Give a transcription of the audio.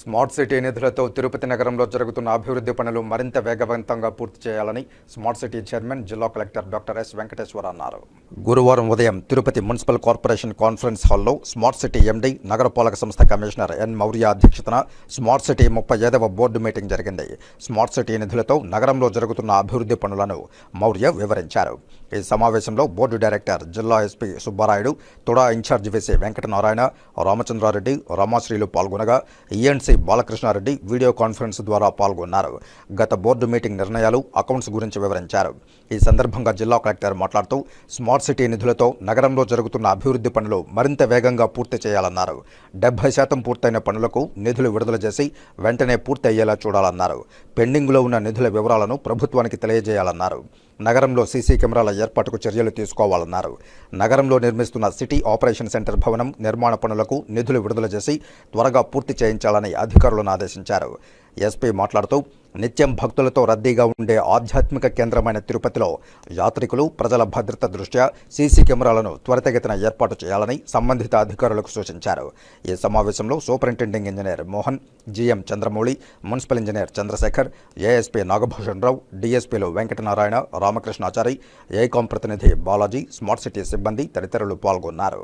Smart city నిధులతో తిరుపతి నగరంలో జరుగుతున్న అభివృద్ధి పనులు మరింత వేగవంతంగా పూర్తి చేయాలని స్మార్ట్ సిటీ చైర్మన్ జిల్లా కలెక్టర్ డాక్టర్ ఎస్ వెంకటేశ్వర అన్నారు. గురువారం ఉదయం తిరుపతి మున్సిపల్ కార్పొరేషన్ కాన్ఫరెన్స్ హాల్లో స్మార్ట్ సిటీ ఎండీ నగరపాలక సంస్థ కమిషనర్ ఎన్ మౌర్య అధ్యక్షతన స్మార్ట్ సిటీ ముప్పై ఐదవ బోర్డు మీటింగ్ జరిగింది. స్మార్ట్ సిటీ నిధులతో నగరంలో జరుగుతున్న అభివృద్ధి పనులను మౌర్య వివరించారు. ఈ సమావేశంలో బోర్డు డైరెక్టర్ జిల్లా SP Subbarayudu TUDA in charge VC Venkatanarayana Ramachandra Reddy రామాశ్రీలు పాల్గొనగా ఈఎన్సీ బాలకృష్ణారెడ్డి వీడియో కాన్ఫరెన్స్ ద్వారా పాల్గొన్నారు. గత బోర్డు మీటింగ్ నిర్ణయాలు అకౌంట్స్ గురించి వివరించారు. ఈ సందర్భంగా జిల్లా కలెక్టర్ మాట్లాడుతూ స్మార్ట్ సిటీ నిధులతో నగరంలో జరుగుతున్న అభివృద్ధి పనులు మరింత వేగంగా పూర్తి చేయాలన్నారు. డెబ్బై శాతం పూర్తయిన పనులకు నిధులు విడుదల చేసి వెంటనే పూర్తి అయ్యేలా చూడాలన్నారు. పెండింగ్లో ఉన్న నిధుల వివరాలను ప్రభుత్వానికి తెలియజేయాలన్నారు. నగరంలో సీసీ కెమెరాల ఏర్పాటుకు చర్యలు తీసుకోవాలన్నారు. నగరంలో నిర్మిస్తున్న సిటీ ఆపరేషన్ సెంటర్ భవనం నిర్మాణ పనులకు నిధులు విడుదల చేసి త్వరగా పూర్తి చేయించాలని అధికారులను ఆదేశించారు. ఎస్పీ మాట్లాడుతూ నిత్యం భక్తులతో రద్దీగా ఉండే ఆధ్యాత్మిక కేంద్రమైన తిరుపతిలో యాత్రికులు ప్రజల భద్రత దృష్ట్యా సీసీ కెమెరాలను త్వరితగతిన ఏర్పాటు చేయాలని సంబంధిత అధికారులకు సూచించారు. ఈ సమావేశంలో superintending engineer Mohan GM Chandramouli municipal engineer Chandrasekhar ASP Nagabhushan Rao డీఎస్పీలు Venkatanarayana Ramakrishnachari ఏకాం ప్రతినిధి బాలాజీ స్మార్ట్ సిటీ సిబ్బంది తదితరులు పాల్గొన్నారు.